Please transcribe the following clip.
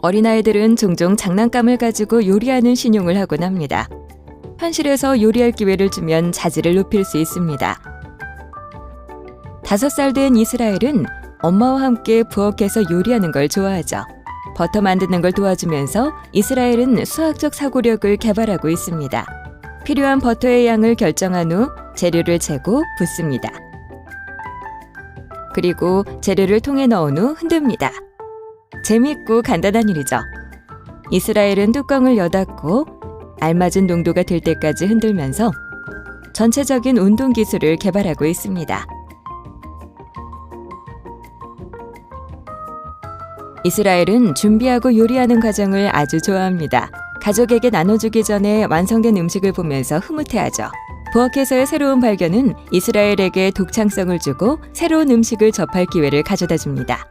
어린아이들은 종종 장난감을 가지고 요리하는 신용을 하곤 합니다. 현실에서 요리할 기회를 주면 자질을 높일 수 있습니다. 다섯 살 된 이스라엘은 엄마와 함께 부엌에서 요리하는 걸 좋아하죠. 버터 만드는 걸 도와주면서 이스라엘은 수학적 사고력을 개발하고 있습니다. 필요한 버터의 양을 결정한 후 재료를 재고 붓습니다. 그리고 재료를 통에 넣은 후 흔듭니다. 재미있고 간단한 일이죠. 이스라엘은 뚜껑을 여닫고 알맞은 농도가 될 때까지 흔들면서 전체적인 운동 기술을 개발하고 있습니다. 이스라엘은 준비하고 요리하는 과정을 아주 좋아합니다. 가족에게 나눠주기 전에 완성된 음식을 보면서 흐뭇해하죠. 부엌에서의 새로운 발견은 이스라엘에게 독창성을 주고 새로운 음식을 접할 기회를 가져다 줍니다.